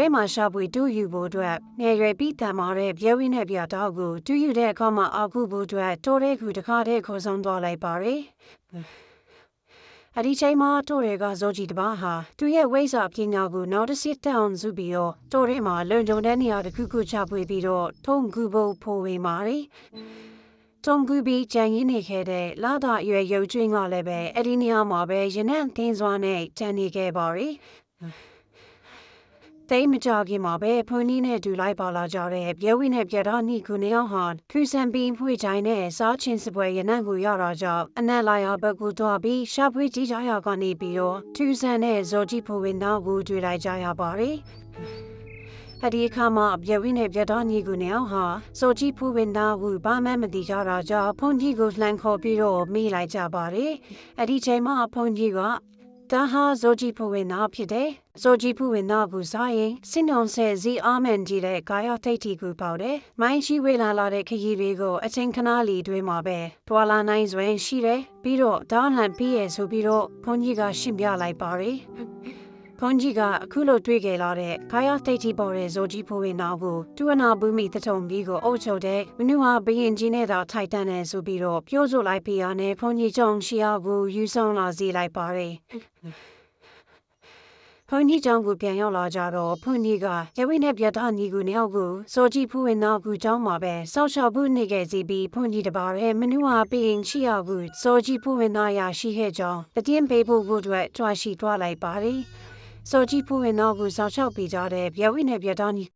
ရဲမှာရှာဖွေတူယူဖို့အတွက်နေရွယ်ပြီးတန်မာတဲ့ပြဲဝင်းနဲ့ပြတောက်ကိုတူယူတဲ့အခါမှာအခုဖို့အတွက်တိုးတဲ့ခုတခါတည်းခေါ်ဆောင်သွားလိုက်ပါတယ်အဒီချိန်မှာတိုးရဲကဇောကြီးတပါးဟာသူရဲ့ဝိဇာပညာကိုနောက်တစ်စစ်တောင်းစုပြီးတော့တိုးရဲမှာလွန်ကြုံတဲ့နေရာတစ်ခုခုချပွေပြီးတော့ထုံကူဖို့ဖိုးဝေးမာရီတုံကူပြီးကြံရင်းနေခဲ့တဲ့လာတာရွယ်ရုပ်ကျွင်းကလည်းပဲအဲ့ဒီနေရာမှာပဲရနံ့သင်းစွာနဲ့တန်နေခဲ့ပါရီတိ တ်မကြခင်မှာပဲဖွန်နီးနဲ့ဒူလိုက်ပါလာကြတဲ့ပြဲဝိနဲ့ပြတော်နီခုနေအောင်ဟာခူဆန်ပီဖွေချိုင်းနဲ့စားချင်းစပွဲရနံ့ကိုရတာကြောင့်အနက်လာရဘက်ကိုတော့ပြီးရှာဖွေကြည့်ကြရကနေပြီးတော့ထူဆန်နဲ့ဇော်ကြီးဖိုဝင်သားကိုတွေ့လိုက်ကြရပါရီအဒီအခါမှာပြဝင်းနဲ့ပြတော်ညီကူနေအောင်ဟာစိုးကြီးဖူးဝင်သားဝူဘာမှမသိကြတာကြောင့်ဖုန်ကြီးကိုလှန်ခေါ်ပြီးတော့မိလိုက်ကြပါတယ်အဒီချိန်မှာဖုန်ကြီးက ဒါဟာဇိုဂျီဖူဝင်သားဖြစ်တယ်ဇိုဂျီဖူဝင်သားဘူးစားရင်စင်နုံဆဲဇီအာမန်ကြီးတဲ့ကာယထိတ်တီကူပေါတယ်မိုင်းရှိဝေလာလာတဲ့ခရီးတွေကိုအချိန်ခဏလီတွဲမှာပဲတွာလာနိုင်စွမ်းရှိတယ်ပြီးတော့ဒေါင်းလန်ပြီးရဆိုပြီးတော့ဖုန်ကြီးကရှင်းပြလိုက်ပါတယ် ခွန်ကြီးကအခုလိုတွေ့ကြလာတဲ့ခါရတိတ်တီပေါ်တဲ့ဇိုကြီးဖိုးဝင်နောက်ကိုတူအနာဘူးမီတထုံပြီးကိုအုပ်ချုပ်တဲ့မနူဟာဘရင်ကြီးနဲ့သာထိုက်တန်တယ်ဆိုပြီးတော့ပြောဆိုလိုက်ပြီးရနဲ့ခွန်ကြီးကြောင့်ရှီယာကိုယူဆောင်လာစီလိုက်ပါတယ်ခွန်ကြီးကြောင့်ကိုပြန်ရောက်လာကြတော့ဖွန်ကြီးကရဝိနဲ့ပြတ်သားညီကိုနှစ်ယောက်ကိုဇိုကြီးဖိုးဝင်နောက်ကိုကြောင်းမှာပဲစောက်ချောက်ဘူးနေခဲ့စီပြီးဖွန်ကြီးတပါရဲ့မနူဟာဘရင်ရှီယာကိုဇိုကြီးဖိုးဝင်သားရရှိခဲ့ကြောင်းတည်င်းပေးဖို့အတွက်ကြွားရှိတွားလိုက်ပါတယ် စောကြီးဖူးဝင်တော့ကိုစောက်ချောက်ပေးကြတဲ့ပြဝိနဲ့ပြတောင်းကြီး